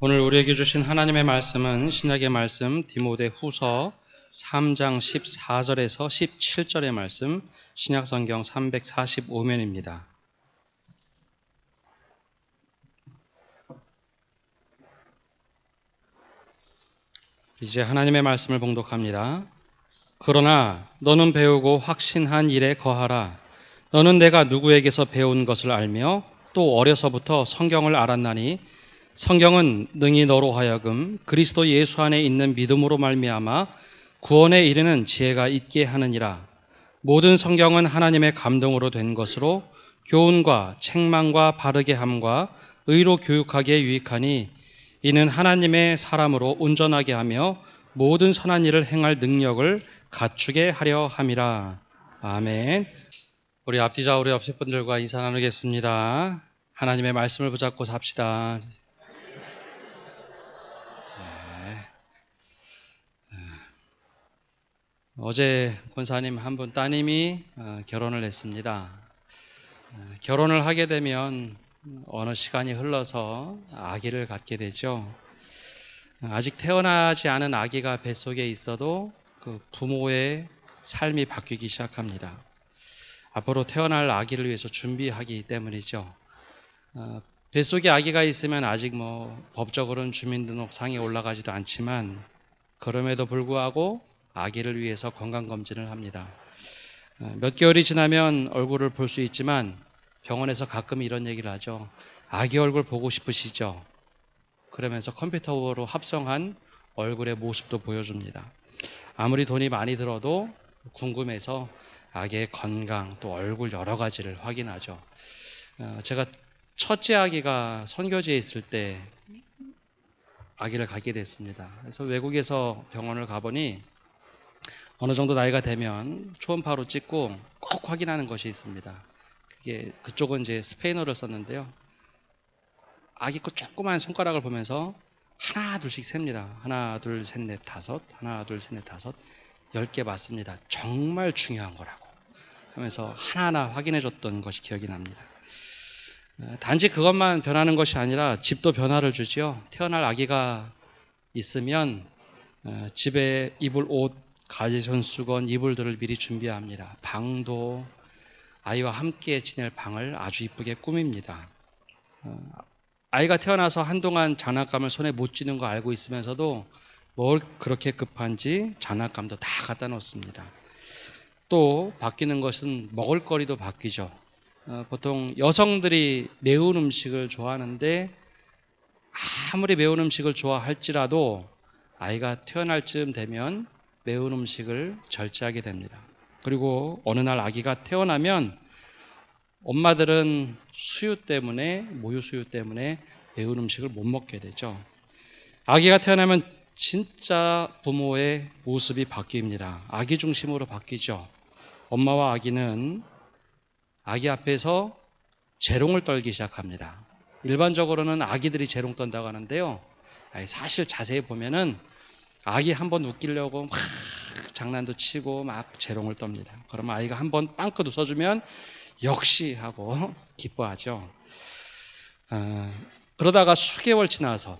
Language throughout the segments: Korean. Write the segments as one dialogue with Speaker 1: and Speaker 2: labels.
Speaker 1: 오늘 우리에게 주신 하나님의 말씀은 신약의 말씀 디모데 후서 3장 14절에서 17절의 말씀 신약 성경 345면입니다. 이제 하나님의 말씀을 봉독합니다. 그러나 너는 배우고 확신한 일에 거하라. 너는 내가 누구에게서 배운 것을 알며 또 어려서부터 성경을 알았나니 성경은 능히 너로 하여금 그리스도 예수 안에 있는 믿음으로 말미암아 구원에 이르는 지혜가 있게 하느니라. 모든 성경은 하나님의 감동으로 된 것으로 교훈과 책망과 바르게 함과 의로 교육하기에 유익하니 이는 하나님의 사람으로 온전하게 하며 모든 선한 일을 행할 능력을 갖추게 하려 함이라. 아멘. 우리 앞뒤자 우리 옆에 분들과 인사 나누겠습니다. 하나님의 말씀을 붙잡고 삽시다. 어제 권사님 한 분 따님이 어, 결혼을 했습니다. 어, 결혼을 하게 되면 어느 시간이 흘러서 아기를 갖게 되죠. 아직 태어나지 않은 아기가 뱃속에 있어도 그 부모의 삶이 바뀌기 시작합니다. 앞으로 태어날 아기를 위해서 준비하기 때문이죠. 어, 뱃속에 아기가 있으면 아직 뭐 법적으로는 주민등록상에 올라가지도 않지만 그럼에도 불구하고 아기를 위해서 건강검진을 합니다. 어, 몇 개월이 지나면 얼굴을 볼 수 있지만 병원에서 가끔 이런 얘기를 하죠. 아기 얼굴 보고 싶으시죠? 그러면서 컴퓨터로 합성한 얼굴의 모습도 보여줍니다. 아무리 돈이 많이 들어도 궁금해서 아기의 건강 또 얼굴 여러 가지를 확인하죠. 어, 제가 첫째 아기가 선교지에 있을 때 아기를 갖게 됐습니다. 그래서 외국에서 병원을 가보니 어느 정도 나이가 되면 초음파로 찍고 꼭 확인하는 것이 있습니다. 그게 그쪽은 이제 스페인어를 썼는데요. 아기 거 조그만 손가락을 보면서 하나 둘씩 셉니다. 하나 둘 셋 넷 다섯 하나 둘 셋 넷 다섯 열 개 맞습니다. 정말 중요한 거라고 하면서 하나하나 확인해 줬던 것이 기억이 납니다. 어, 단지 그것만 변하는 것이 아니라 집도 변화를 주지요. 태어날 아기가 있으면 어, 집에 입을 옷, 가지 손 수건, 이불들을 미리 준비합니다. 방도 아이와 함께 지낼 방을 아주 이쁘게 꾸밉니다. 어, 아이가 태어나서 한동안 장난감을 손에 못 쥐는 거 알고 있으면서도 뭘 그렇게 급한지 장난감도 다 갖다 놓습니다. 또 바뀌는 것은 먹을거리도 바뀌죠. 어, 보통 여성들이 매운 음식을 좋아하는데 아무리 매운 음식을 좋아할지라도 아이가 태어날 즈음 되면 매운 음식을 절제하게 됩니다. 그리고 어느 날 아기가 태어나면 엄마들은 수유 때문에 모유 수유 때문에 매운 음식을 못 먹게 되죠. 아기가 태어나면 진짜 부모의 모습이 바뀝니다. 아기 중심으로 바뀌죠. 엄마와 아기는 아기 앞에서 재롱을 떨기 시작합니다. 일반적으로는 아기들이 재롱 떤다고 하는데요. 사실 자세히 보면은 아기 한 번 웃기려고 막 장난도 치고 막 재롱을 떱니다. 그러면 아이가 한 번 빵긋 웃어주면 역시 하고 기뻐하죠. 어, 그러다가 수개월 지나서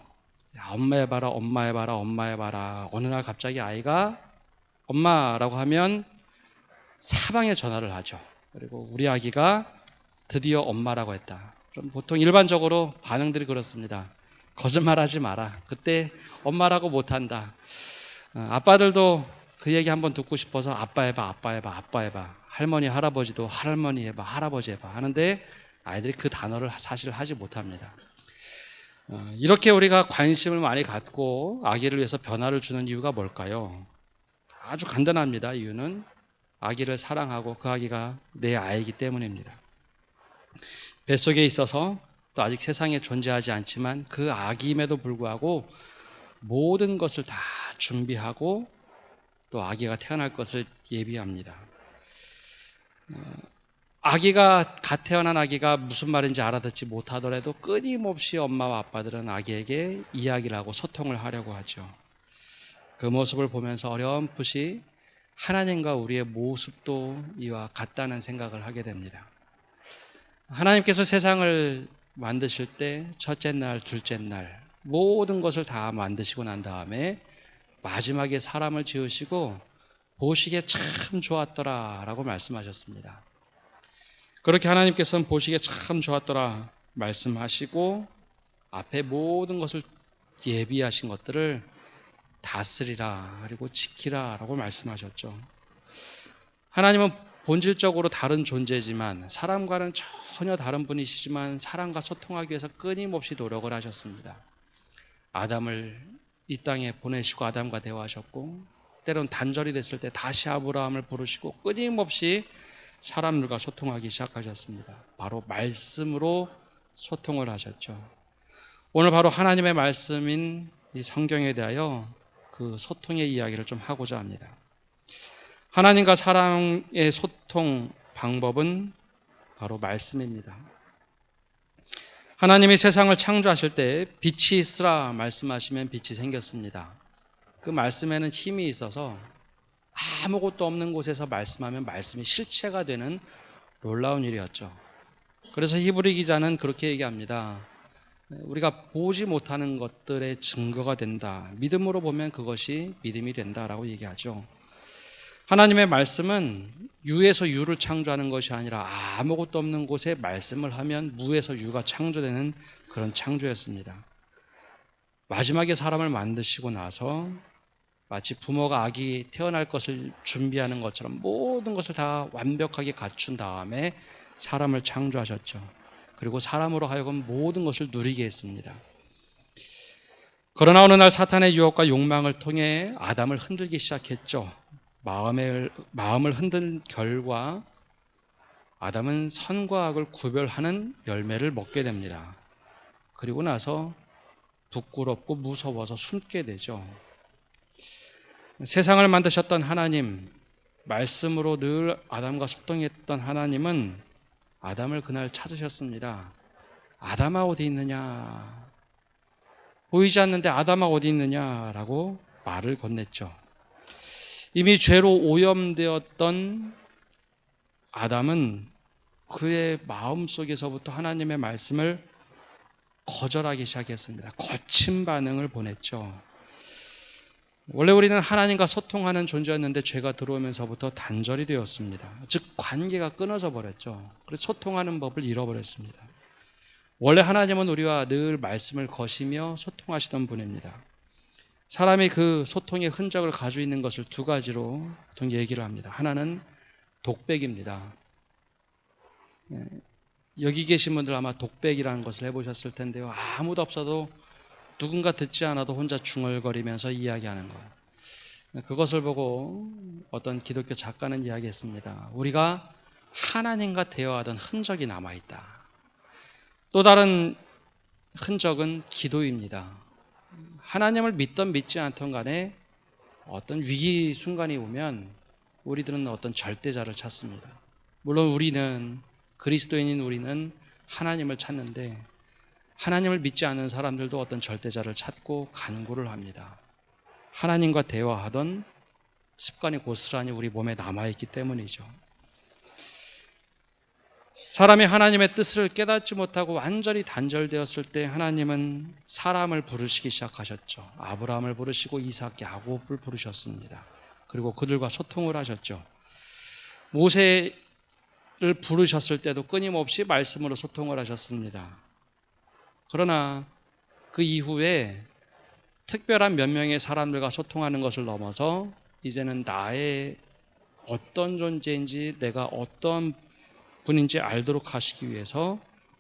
Speaker 1: 야, 엄마 해봐라, 엄마 해봐라, 엄마 해봐라. 어느 날 갑자기 아이가 엄마라고 하면 사방에 전화를 하죠. 그리고 우리 아기가 드디어 엄마라고 했다. 그럼 보통 일반적으로 반응들이 그렇습니다. 거짓말하지 마라. 그때 엄마라고 못한다. 어, 아빠들도 그 얘기 한번 듣고 싶어서 아빠 해봐, 아빠 해봐, 아빠 해봐. 할머니, 할아버지도 할머니 해봐, 할아버지 해봐 하는데 아이들이 그 단어를 사실 하지 못합니다. 어, 이렇게 우리가 관심을 많이 갖고 아기를 위해서 변화를 주는 이유가 뭘까요? 아주 간단합니다. 이유는 아기를 사랑하고 그 아기가 내 아이기 때문입니다. 뱃속에 있어서 또 아직 세상에 존재하지 않지만 그 아기임에도 불구하고 모든 것을 다 준비하고 또 아기가 태어날 것을 예비합니다. 어, 아기가 갓 태어난 아기가 무슨 말인지 알아듣지 못하더라도 끊임없이 엄마와 아빠들은 아기에게 이야기를 하고 소통을 하려고 하죠. 그 모습을 보면서 어렴풋이 하나님과 우리의 모습도 이와 같다는 생각을 하게 됩니다. 하나님께서 세상을 만드실 때 첫째 날, 둘째 날 모든 것을 다 만드시고 난 다음에 마지막에 사람을 지으시고 보시기에 참 좋았더라 라고 말씀하셨습니다. 그렇게 하나님께서는 보시기에 참 좋았더라 말씀하시고 앞에 모든 것을 예비하신 것들을 다스리라 그리고 지키라 라고 말씀하셨죠. 하나님은 본질적으로 다른 존재지만 사람과는 전혀 다른 분이시지만 사람과 소통하기 위해서 끊임없이 노력을 하셨습니다. 아담을 이 땅에 보내시고 아담과 대화하셨고 때론 단절이 됐을 때 다시 아브라함을 부르시고 끊임없이 사람들과 소통하기 시작하셨습니다. 바로 말씀으로 소통을 하셨죠. 오늘 바로 하나님의 말씀인 이 성경에 대하여 그 소통의 이야기를 좀 하고자 합니다. 하나님과 사람의 소통 방법은 바로 말씀입니다. 하나님이 세상을 창조하실 때 빛이 있으라 말씀하시면 빛이 생겼습니다. 그 말씀에는 힘이 있어서 아무것도 없는 곳에서 말씀하면 말씀이 실체가 되는 놀라운 일이었죠. 그래서 히브리 기자는 그렇게 얘기합니다. 우리가 보지 못하는 것들의 증거가 된다. 믿음으로 보면 그것이 믿음이 된다라고 얘기하죠. 하나님의 말씀은 유에서 유를 창조하는 것이 아니라 아무것도 없는 곳에 말씀을 하면 무에서 유가 창조되는 그런 창조였습니다. 마지막에 사람을 만드시고 나서 마치 부모가 아기 태어날 것을 준비하는 것처럼 모든 것을 다 완벽하게 갖춘 다음에 사람을 창조하셨죠. 그리고 사람으로 하여금 모든 것을 누리게 했습니다. 그러나 어느 날 사탄의 유혹과 욕망을 통해 아담을 흔들기 시작했죠. 마음을, 마음을 흔든 결과 아담은 선과 악을 구별하는 열매를 먹게 됩니다. 그리고 나서 부끄럽고 무서워서 숨게 되죠. 세상을 만드셨던 하나님, 말씀으로 늘 아담과 소통했던 하나님은 아담을 그날 찾으셨습니다. 아담아 어디 있느냐? 보이지 않는데 아담아 어디 있느냐라고 말을 건넸죠. 이미 죄로 오염되었던 아담은 그의 마음 속에서부터 하나님의 말씀을 거절하기 시작했습니다. 거친 반응을 보냈죠. 원래 우리는 하나님과 소통하는 존재였는데 죄가 들어오면서부터 단절이 되었습니다. 즉 관계가 끊어져 버렸죠. 그래서 소통하는 법을 잃어버렸습니다. 원래 하나님은 우리와 늘 말씀을 거시며 소통하시던 분입니다. 사람이 그 소통의 흔적을 가지고 있는 것을 두 가지로 보통 얘기를 합니다. 하나는 독백입니다. 예, 여기 계신 분들 아마 독백이라는 것을 해보셨을 텐데요. 아무도 없어도 누군가 듣지 않아도 혼자 중얼거리면서 이야기하는 것. 그것을 보고 어떤 기독교 작가는 이야기했습니다. 우리가 하나님과 대화하던 흔적이 남아있다. 또 다른 흔적은 기도입니다. 하나님을 믿던 믿지 않던 간에 어떤 위기 순간이 오면 우리들은 어떤 절대자를 찾습니다. 물론 우리는 그리스도인인 우리는 하나님을 찾는데 하나님을 믿지 않는 사람들도 어떤 절대자를 찾고 간구를 합니다. 하나님과 대화하던 습관이 고스란히 우리 몸에 남아있기 때문이죠. 사람이 하나님의 뜻을 깨닫지 못하고 완전히 단절되었을 때 하나님은 사람을 부르시기 시작하셨죠. 아브라함을 부르시고 이삭, 야곱을 부르셨습니다. 그리고 그들과 소통을 하셨죠. 모세를 부르셨을 때도 끊임없이 말씀으로 소통을 하셨습니다. 그러나 그 이후에 특별한 몇 명의 사람들과 소통하는 것을 넘어서 이제는 나의 어떤 존재인지 내가 어떤 분인지 알도록 하시기 위해서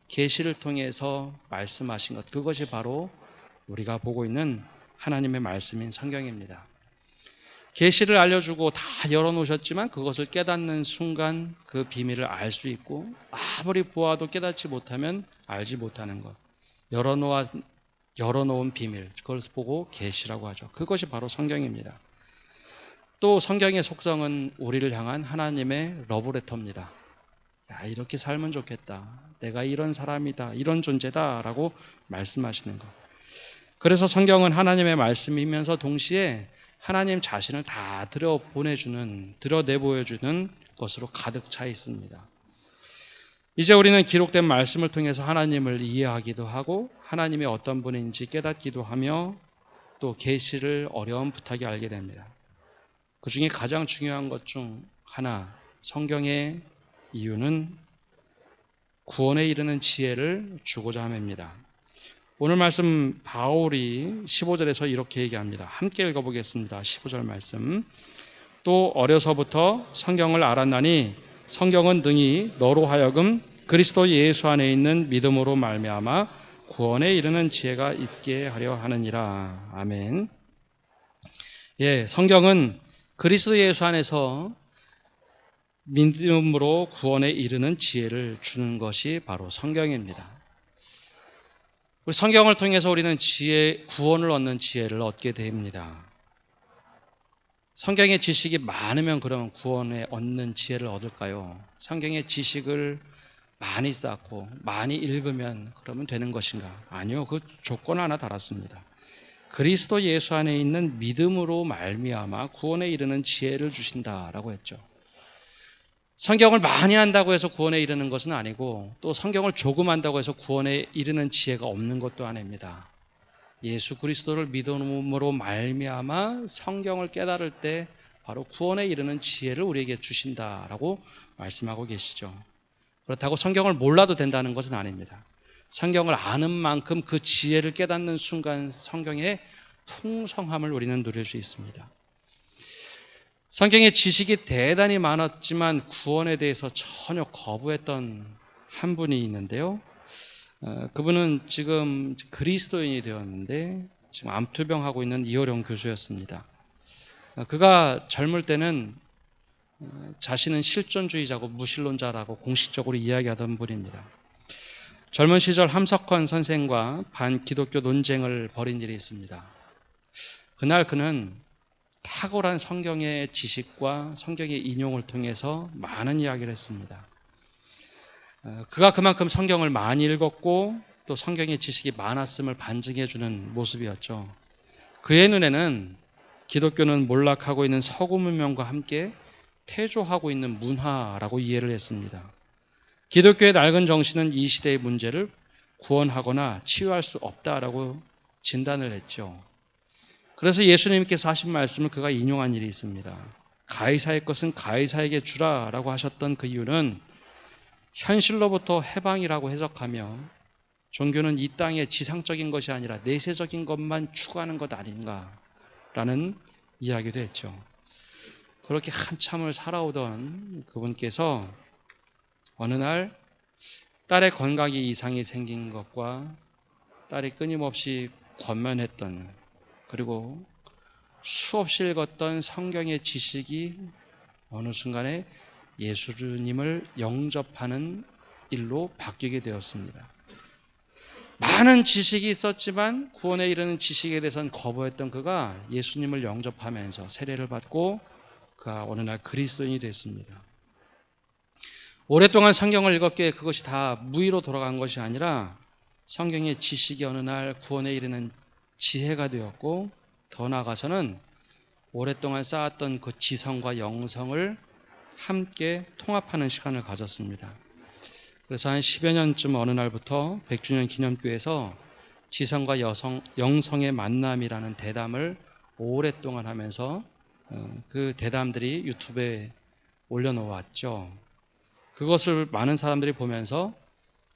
Speaker 1: 계시를 통해서 말씀하신 것 그것이 바로 우리가 보고 있는 하나님의 말씀인 성경입니다. 계시를 알려주고 다 열어놓으셨지만 그것을 깨닫는 순간 그 비밀을 알 수 있고 아무리 보아도 깨닫지 못하면 알지 못하는 것. 열어놓아, 열어놓은 비밀, 그걸 보고 계시라고 하죠. 그것이 바로 성경입니다. 또 성경의 속성은 우리를 향한 하나님의 러브레터입니다. 야, 이렇게 살면 좋겠다. 내가 이런 사람이다. 이런 존재다. 라고 말씀하시는 것. 그래서 성경은 하나님의 말씀이면서 동시에 하나님 자신을 다 들여 보내주는, 들여 내보여주는 것으로 가득 차 있습니다. 이제 우리는 기록된 말씀을 통해서 하나님을 이해하기도 하고 하나님이 어떤 분인지 깨닫기도 하며 또 계시를 어려움부터하게 알게 됩니다. 그 중에 가장 중요한 것 중 하나 성경의 이유는 구원에 이르는 지혜를 주고자 함입니다. 오늘 말씀 바울이 15절에서 이렇게 얘기합니다. 함께 읽어보겠습니다. 15절 말씀. 또 어려서부터 성경을 알았나니 성경은 능히 너로 하여금 그리스도 예수 안에 있는 믿음으로 말미암아 구원에 이르는 지혜가 있게 하려 하느니라. 아멘. 예, 성경은 그리스도 예수 안에서 믿음으로 구원에 이르는 지혜를 주는 것이 바로 성경입니다. 우리 성경을 통해서 우리는 지혜, 구원을 얻는 지혜를 얻게 됩니다. 성경의 지식이 많으면 그러면 구원에 얻는 지혜를 얻을까요? 성경의 지식을 많이 쌓고 많이 읽으면 그러면 되는 것인가? 아니요. 그 조건 하나 달았습니다. 그리스도 예수 안에 있는 믿음으로 말미암아 구원에 이르는 지혜를 주신다라고 했죠. 성경을 많이 한다고 해서 구원에 이르는 것은 아니고 또 성경을 조금 한다고 해서 구원에 이르는 지혜가 없는 것도 아닙니다. 예수 그리스도를 믿음으로 말미암아 성경을 깨달을 때 바로 구원에 이르는 지혜를 우리에게 주신다라고 말씀하고 계시죠. 그렇다고 성경을 몰라도 된다는 것은 아닙니다. 성경을 아는 만큼 그 지혜를 깨닫는 순간 성경의 풍성함을 우리는 누릴 수 있습니다. 성경의 지식이 대단히 많았지만 구원에 대해서 전혀 거부했던 한 분이 있는데요. 어, 그분은 지금 그리스도인이 되었는데 지금 암투병하고 있는 이호령 교수였습니다. 어, 그가 젊을 때는 어, 자신은 실존주의자고 무신론자라고 공식적으로 이야기하던 분입니다. 젊은 시절 함석헌 선생과 반기독교 논쟁을 벌인 일이 있습니다. 그날 그는 탁월한 성경의 지식과 성경의 인용을 통해서 많은 이야기를 했습니다. 어, 그가 그만큼 성경을 많이 읽었고 또 성경의 지식이 많았음을 반증해 주는 모습이었죠. 그의 눈에는 기독교는 몰락하고 있는 서구 문명과 함께 태조하고 있는 문화라고 이해를 했습니다. 기독교의 낡은 정신은 이 시대의 문제를 구원하거나 치유할 수 없다라고 진단을 했죠. 그래서 예수님께서 하신 말씀을 그가 인용한 일이 있습니다. 가이사의 것은 가이사에게 주라라고 하셨던 그 이유는 현실로부터 해방이라고 해석하며 종교는 이 땅의 지상적인 것이 아니라 내세적인 것만 추구하는 것 아닌가라는 이야기도 했죠. 그렇게 한참을 살아오던 그분께서 어느 날 딸의 건강에 이상이 생긴 것과 딸이 끊임없이 권면했던 그리고 수없이 읽었던 성경의 지식이 어느 순간에 예수님을 영접하는 일로 바뀌게 되었습니다. 많은 지식이 있었지만 구원에 이르는 지식에 대해서는 거부했던 그가 예수님을 영접하면서 세례를 받고 그가 어느 날 그리스도인이 됐습니다. 오랫동안 성경을 읽었기에 그것이 다 무의로 돌아간 것이 아니라 성경의 지식이 어느 날 구원에 이르는 지혜가 되었고 더 나아가서는 오랫동안 쌓았던 그 지성과 영성을 함께 통합하는 시간을 가졌습니다. 그래서 한 10여 년쯤 어느 날부터 100주년 기념교에서 지성과 여성, 영성의 만남이라는 대담을 오랫동안 하면서 어, 그 대담들이 유튜브에 올려놓았죠. 그것을 많은 사람들이 보면서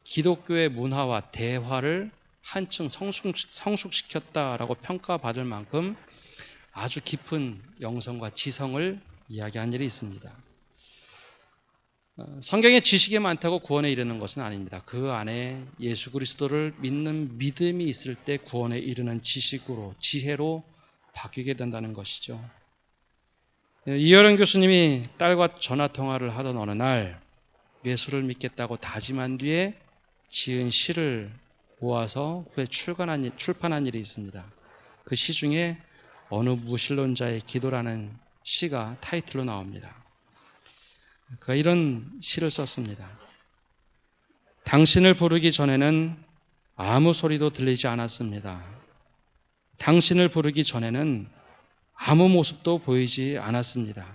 Speaker 1: 기독교의 문화와 대화를 한층 성숙, 성숙시켰다라고 평가받을 만큼 아주 깊은 영성과 지성을 이야기한 일이 있습니다. 어, 성경에 지식이 많다고 구원에 이르는 것은 아닙니다. 그 안에 예수 그리스도를 믿는 믿음이 있을 때 구원에 이르는 지식으로 지혜로 바뀌게 된다는 것이죠. 예, 이여령 교수님이 딸과 전화 통화를 하던 어느 날 예수를 믿겠다고 다짐한 뒤에 지은 시를 모아서 후에 출간한, 출판한 일이 있습니다. 그 시 중에 어느 무신론자의 기도라는 시가 타이틀로 나옵니다. 그가 이런 시를 썼습니다. 당신을 부르기 전에는 아무 소리도 들리지 않았습니다. 당신을 부르기 전에는 아무 모습도 보이지 않았습니다.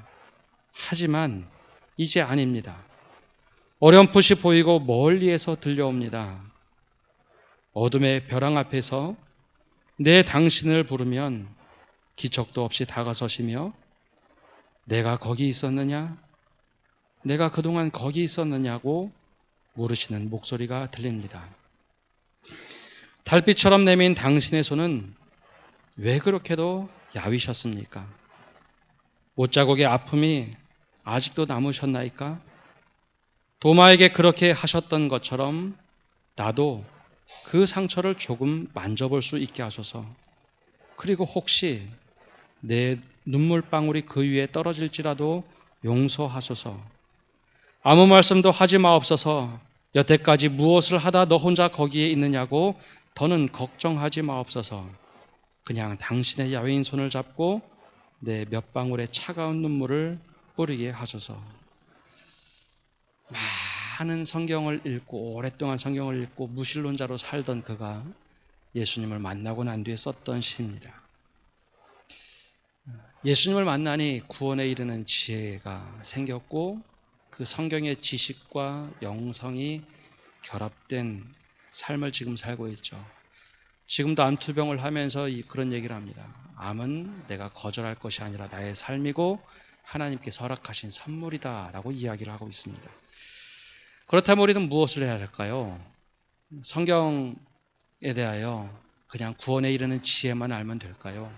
Speaker 1: 하지만 이제 아닙니다. 어렴풋이 보이고 멀리에서 들려옵니다. 어둠의 벼랑 앞에서 내 당신을 부르면 기척도 없이 다가서시며 내가 거기 있었느냐? 내가 그동안 거기 있었느냐고 물으시는 목소리가 들립니다. 달빛처럼 내민 당신의 손은 왜 그렇게도 야위셨습니까? 못자국의 아픔이 아직도 남으셨나이까? 도마에게 그렇게 하셨던 것처럼 나도 그 상처를 조금 만져볼 수 있게 하소서. 그리고 혹시 내 눈물방울이 그 위에 떨어질지라도 용서하소서. 아무 말씀도 하지 마옵소서. 여태까지 무엇을 하다 너 혼자 거기에 있느냐고 더는 걱정하지 마옵소서. 그냥 당신의 야외인 손을 잡고 내 몇 방울의 차가운 눈물을 뿌리게 하소서. 많은 성경을 읽고 오랫동안 성경을 읽고 무신론자로 살던 그가 예수님을 만나고 난 뒤에 썼던 시입니다. 예수님을 만나니 구원에 이르는 지혜가 생겼고 그 성경의 지식과 영성이 결합된 삶을 지금 살고 있죠. 지금도 암투병을 하면서 그런 얘기를 합니다. 암은 내가 거절할 것이 아니라 나의 삶이고 하나님께 서락하신 선물이다 라고 이야기를 하고 있습니다. 그렇다면 우리는 무엇을 해야 할까요? 성경에 대하여 그냥 구원에 이르는 지혜만 알면 될까요?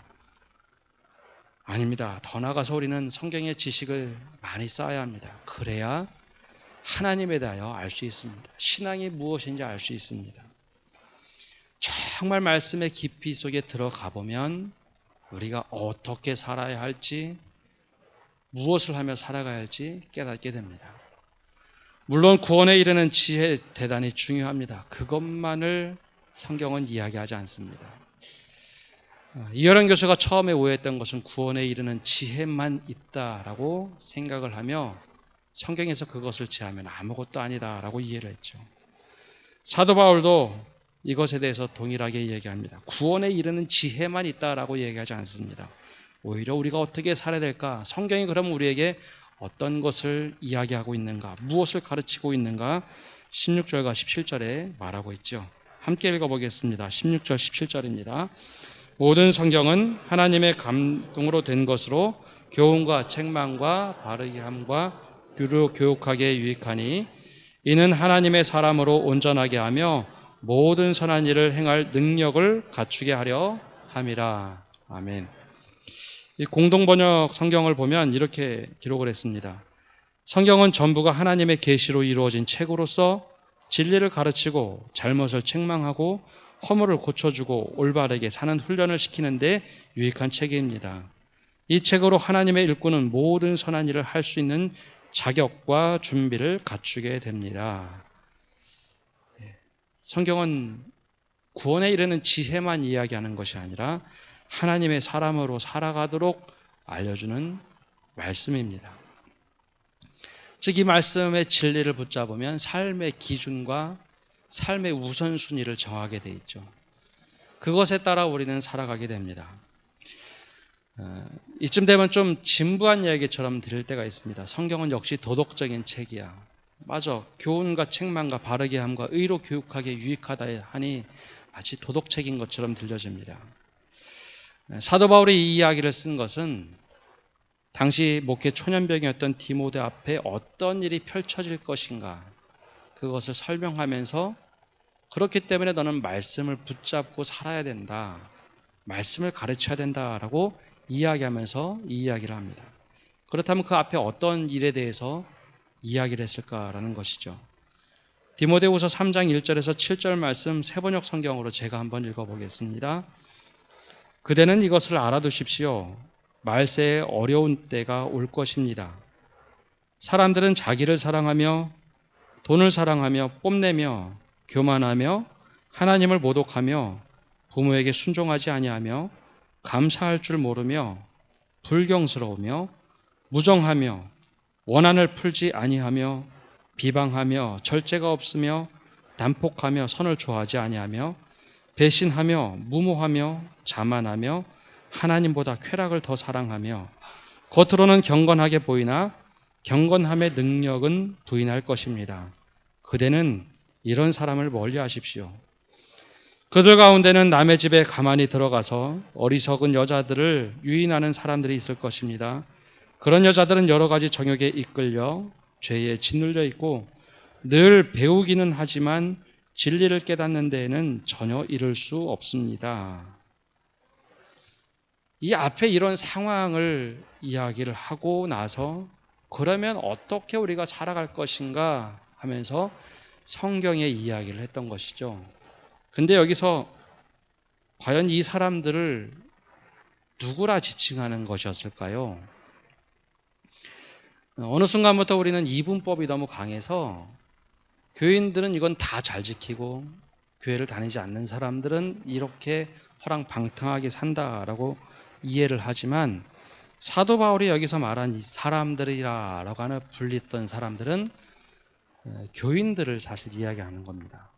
Speaker 1: 아닙니다. 더 나아가서 우리는 성경의 지식을 많이 쌓아야 합니다. 그래야 하나님에 대하여 알 수 있습니다. 신앙이 무엇인지 알 수 있습니다. 정말 말씀의 깊이 속에 들어가 보면 우리가 어떻게 살아야 할지, 무엇을 하며 살아가야 할지 깨닫게 됩니다. 물론 구원에 이르는 지혜 대단히 중요합니다. 그것만을 성경은 이야기하지 않습니다. 어, 이여란 교수가 처음에 오해했던 것은 구원에 이르는 지혜만 있다라고 생각을 하며 성경에서 그것을 제하면 아무것도 아니다라고 이해를 했죠. 사도 바울도 이것에 대해서 동일하게 얘기합니다. 구원에 이르는 지혜만 있다라고 얘기하지 않습니다. 오히려 우리가 어떻게 살아야 될까? 성경이 그러면 우리에게 어떤 것을 이야기하고 있는가? 무엇을 가르치고 있는가? 16절과 17절에 말하고 있죠. 함께 읽어보겠습니다. 16절, 17절입니다. 모든 성경은 하나님의 감동으로 된 것으로 교훈과 책망과 바르게 함과 유로 교육하게 유익하니 이는 하나님의 사람으로 온전하게 하며 모든 선한 일을 행할 능력을 갖추게 하려 함이라. 아멘. 이 공동 번역 성경을 보면 이렇게 기록을 했습니다. 성경은 전부가 하나님의 계시로 이루어진 책으로서 진리를 가르치고 잘못을 책망하고 허물을 고쳐주고 올바르게 사는 훈련을 시키는데 유익한 책입니다. 이 책으로 하나님의 일꾼은 모든 선한 일을 할 수 있는 자격과 준비를 갖추게 됩니다. 예. 성경은 구원에 이르는 지혜만 이야기하는 것이 아니라 하나님의 사람으로 살아가도록 알려주는 말씀입니다. 즉, 이 말씀의 진리를 붙잡으면 삶의 기준과 삶의 우선순위를 정하게 돼 있죠. 그것에 따라 우리는 살아가게 됩니다. 어, 이쯤 되면 좀 진부한 이야기처럼 들릴 때가 있습니다. 성경은 역시 도덕적인 책이야. 맞아. 교훈과 책망과 바르게 함과 의로 교육하게 유익하다 하니 마치 도덕책인 것처럼 들려집니다. 사도 바울이 이 이야기를 쓴 것은 당시 목회 초년병이었던 디모데 앞에 어떤 일이 펼쳐질 것인가 그것을 설명하면서 그렇기 때문에 너는 말씀을 붙잡고 살아야 된다. 말씀을 가르쳐야 된다라고 이야기하면서 이 이야기를 합니다. 그렇다면 그 앞에 어떤 일에 대해서 이야기를 했을까라는 것이죠. 디모데후서 3장 1절에서 7절 말씀 세번역 성경으로 제가 한번 읽어보겠습니다. 그대는 이것을 알아두십시오. 말세에 어려운 때가 올 것입니다. 사람들은 자기를 사랑하며 돈을 사랑하며 뽐내며 교만하며 하나님을 모독하며 부모에게 순종하지 아니하며 감사할 줄 모르며 불경스러우며 무정하며 원한을 풀지 아니하며 비방하며 절제가 없으며 단폭하며 선을 좋아하지 아니하며 배신하며 무모하며 자만하며 하나님보다 쾌락을 더 사랑하며 겉으로는 경건하게 보이나 경건함의 능력은 부인할 것입니다. 그대는 이런 사람을 멀리 하십시오. 그들 가운데는 남의 집에 가만히 들어가서 어리석은 여자들을 유인하는 사람들이 있을 것입니다. 그런 여자들은 여러 가지 정욕에 이끌려 죄에 짓눌려 있고 늘 배우기는 하지만 진리를 깨닫는 데에는 전혀 이를 수 없습니다. 이 앞에 이런 상황을 이야기를 하고 나서 그러면 어떻게 우리가 살아갈 것인가 하면서 성경의 이야기를 했던 것이죠. 근데 여기서 과연 이 사람들을 누구라 지칭하는 것이었을까요? 어느 순간부터 우리는 이분법이 너무 강해서 교인들은 이건 다 잘 지키고 교회를 다니지 않는 사람들은 이렇게 허랑방탕하게 산다라고 이해를 하지만 사도 바울이 여기서 말한 이 사람들이라라고 하는 불렸던 사람들은 교인들을 사실 이야기하는 겁니다.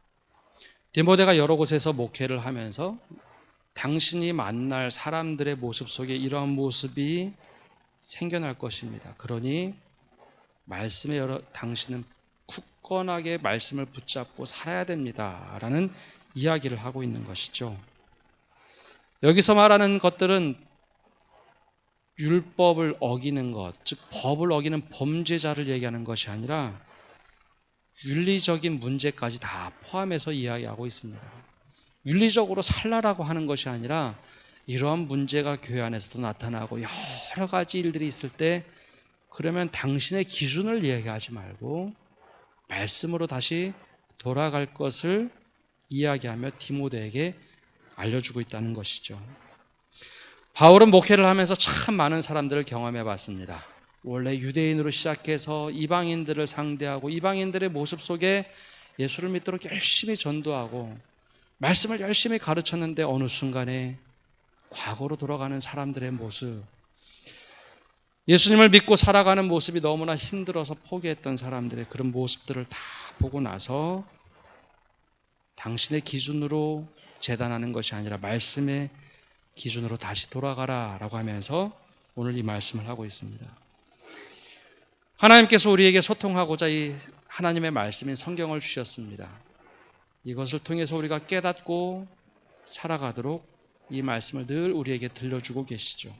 Speaker 1: 디모데가 여러 곳에서 목회를 하면서 당신이 만날 사람들의 모습 속에 이러한 모습이 생겨날 것입니다. 그러니 말씀에 여러 당신은 굳건하게 말씀을 붙잡고 살아야 됩니다. 라는 이야기를 하고 있는 것이죠. 여기서 말하는 것들은 율법을 어기는 것, 즉 법을 어기는 범죄자를 얘기하는 것이 아니라 윤리적인 문제까지 다 포함해서 이야기하고 있습니다. 윤리적으로 살라라고 하는 것이 아니라 이러한 문제가 교회 안에서도 나타나고 여러 가지 일들이 있을 때 그러면 당신의 기준을 이야기하지 말고 말씀으로 다시 돌아갈 것을 이야기하며 디모데에게 알려주고 있다는 것이죠. 바울은 목회를 하면서 참 많은 사람들을 경험해 봤습니다. 원래 유대인으로 시작해서 이방인들을 상대하고 이방인들의 모습 속에 예수를 믿도록 열심히 전도하고 말씀을 열심히 가르쳤는데 어느 순간에 과거로 돌아가는 사람들의 모습, 예수님을 믿고 살아가는 모습이 너무나 힘들어서 포기했던 사람들의 그런 모습들을 다 보고 나서 당신의 기준으로 재단하는 것이 아니라 말씀의 기준으로 다시 돌아가라 라고 하면서 오늘 이 말씀을 하고 있습니다. 하나님께서 우리에게 소통하고자 이 하나님의 말씀인 성경을 주셨습니다. 이것을 통해서 우리가 깨닫고 살아가도록 이 말씀을 늘 우리에게 들려주고 계시죠.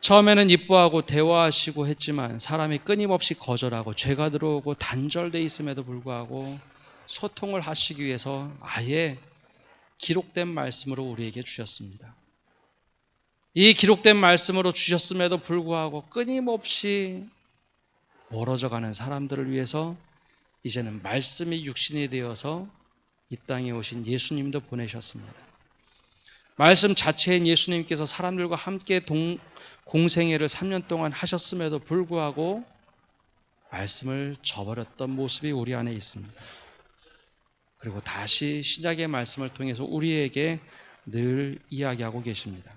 Speaker 1: 처음에는 이뻐하고 대화하시고 했지만 사람이 끊임없이 거절하고 죄가 들어오고 단절돼 있음에도 불구하고 소통을 하시기 위해서 아예 기록된 말씀으로 우리에게 주셨습니다. 이 기록된 말씀으로 주셨음에도 불구하고 끊임없이 멀어져 가는 사람들을 위해서 이제는 말씀이 육신이 되어서 이 땅에 오신 예수님도 보내셨습니다. 말씀 자체인 예수님께서 사람들과 함께 동, 공생애를 3년 동안 하셨음에도 불구하고 말씀을 저버렸던 모습이 우리 안에 있습니다. 그리고 다시 신약의 말씀을 통해서 우리에게 늘 이야기하고 계십니다.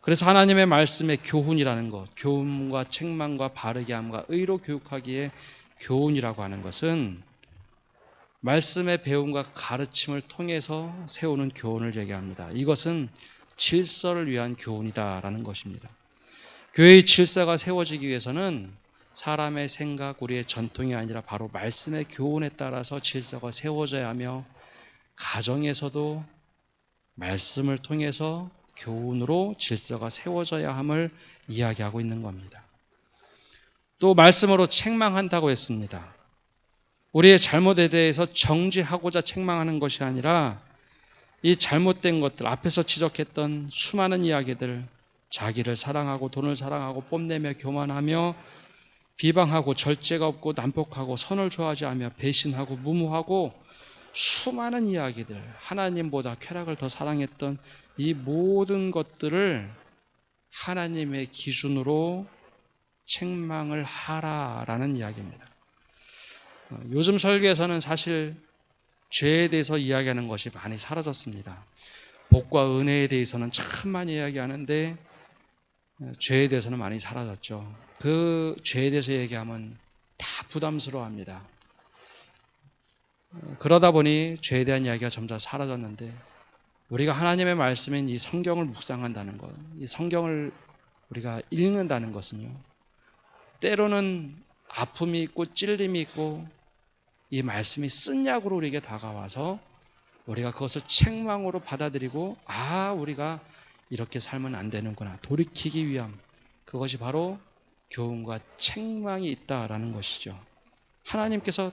Speaker 1: 그래서 하나님의 말씀의 교훈이라는 것, 교훈과 책망과 바르게 함과 의로 교육하기에 교훈이라고 하는 것은 말씀의 배움과 가르침을 통해서 세우는 교훈을 얘기합니다. 이것은 질서를 위한 교훈이다라는 것입니다. 교회의 질서가 세워지기 위해서는 사람의 생각, 우리의 전통이 아니라 바로 말씀의 교훈에 따라서 질서가 세워져야 하며 가정에서도 말씀을 통해서 교훈으로 질서가 세워져야 함을 이야기하고 있는 겁니다. 또 말씀으로 책망한다고 했습니다. 우리의 잘못에 대해서 정지하고자 책망하는 것이 아니라 이 잘못된 것들, 앞에서 지적했던 수많은 이야기들, 자기를 사랑하고 돈을 사랑하고 뽐내며 교만하며 비방하고 절제가 없고 난폭하고 선을 좋아하지 않으며 배신하고 무모하고 수많은 이야기들, 하나님보다 쾌락을 더 사랑했던 이 모든 것들을 하나님의 기준으로 책망을 하라라는 이야기입니다. 어, 요즘 설교에서는 사실 죄에 대해서 이야기하는 것이 많이 사라졌습니다. 복과 은혜에 대해서는 참 많이 이야기하는데 어, 죄에 대해서는 많이 사라졌죠. 그 죄에 대해서 얘기하면 다 부담스러워 합니다. 어, 그러다 보니 죄에 대한 이야기가 점점 사라졌는데 우리가 하나님의 말씀인 이 성경을 묵상한다는 것, 이 성경을 우리가 읽는다는 것은요. 때로는 아픔이 있고 찔림이 있고 이 말씀이 쓴 약으로 우리에게 다가와서 우리가 그것을 책망으로 받아들이고 아 우리가 이렇게 살면 안 되는구나 돌이키기 위함 그것이 바로 교훈과 책망이 있다라는 것이죠. 하나님께서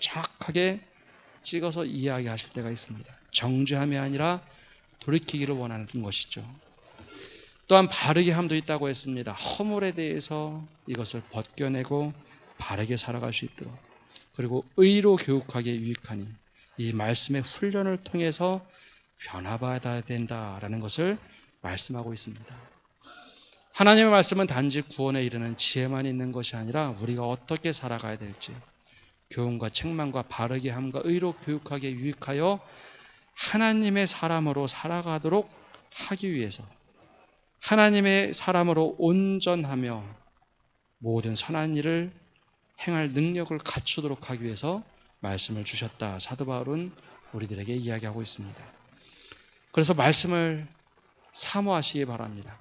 Speaker 1: 정확하게 찍어서 이야기하실 때가 있습니다. 정죄함이 아니라 돌이키기를 원하는 것이죠. 또한 바르게 함도 있다고 했습니다. 허물에 대해서 이것을 벗겨내고 바르게 살아갈 수 있도록 그리고 의로 교육하기에 유익하니 이 말씀의 훈련을 통해서 변화받아야 된다라는 것을 말씀하고 있습니다. 하나님의 말씀은 단지 구원에 이르는 지혜만 있는 것이 아니라 우리가 어떻게 살아가야 될지 교훈과 책망과 바르게 함과 의로 교육하기에 유익하여 하나님의 사람으로 살아가도록 하기 위해서 하나님의 사람으로 온전하며 모든 선한 일을 행할 능력을 갖추도록 하기 위해서 말씀을 주셨다. 사도 바울은 우리들에게 이야기하고 있습니다. 그래서 말씀을 사모하시기 바랍니다.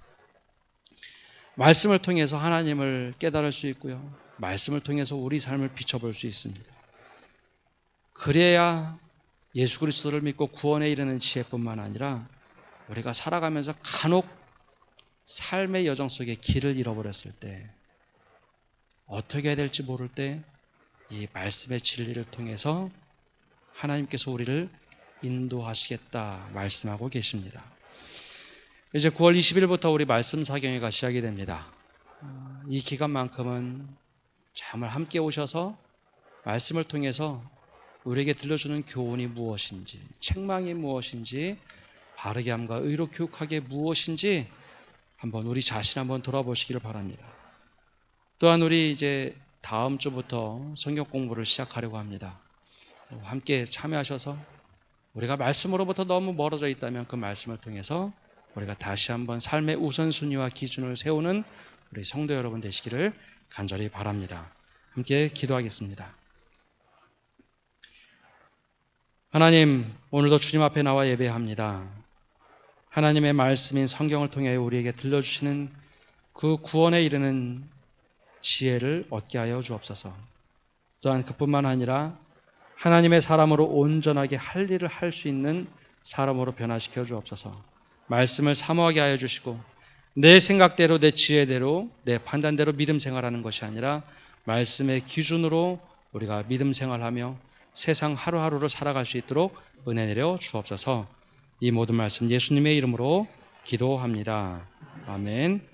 Speaker 1: 말씀을 통해서 하나님을 깨달을 수 있고요. 말씀을 통해서 우리 삶을 비춰볼 수 있습니다. 그래야 예수 그리스도를 믿고 구원에 이르는 지혜뿐만 아니라 우리가 살아가면서 간혹 삶의 여정 속에 길을 잃어버렸을 때 어떻게 해야 될지 모를 때 이 말씀의 진리를 통해서 하나님께서 우리를 인도하시겠다 말씀하고 계십니다. 이제 9월 20일부터 우리 말씀 사경회가 시작이 됩니다. 이 기간만큼은 정말 함께 오셔서 말씀을 통해서 우리에게 들려주는 교훈이 무엇인지, 책망이 무엇인지, 바르게 함과 의로 교육하게 무엇인지 한번 우리 자신 한번 돌아보시기를 바랍니다. 또한 우리 이제 다음 주부터 성경 공부를 시작하려고 합니다. 함께 참여하셔서 우리가 말씀으로부터 너무 멀어져 있다면 그 말씀을 통해서 우리가 다시 한번 삶의 우선순위와 기준을 세우는 우리 성도 여러분 되시기를 간절히 바랍니다. 함께 기도하겠습니다. 하나님, 오늘도 주님 앞에 나와 예배합니다. 하나님의 말씀인 성경을 통해 우리에게 들려주시는 그 구원에 이르는 지혜를 얻게 하여 주옵소서. 또한 그뿐만 아니라 하나님의 사람으로 온전하게 할 일을 할 수 있는 사람으로 변화시켜 주옵소서. 말씀을 사모하게 하여 주시고 내 생각대로 내 지혜대로 내 판단대로 믿음 생활하는 것이 아니라 말씀의 기준으로 우리가 믿음 생활하며 세상 하루하루를 살아갈 수 있도록 은혜 내려 주옵소서. 이 모든 말씀 예수님의 이름으로 기도합니다. 아멘.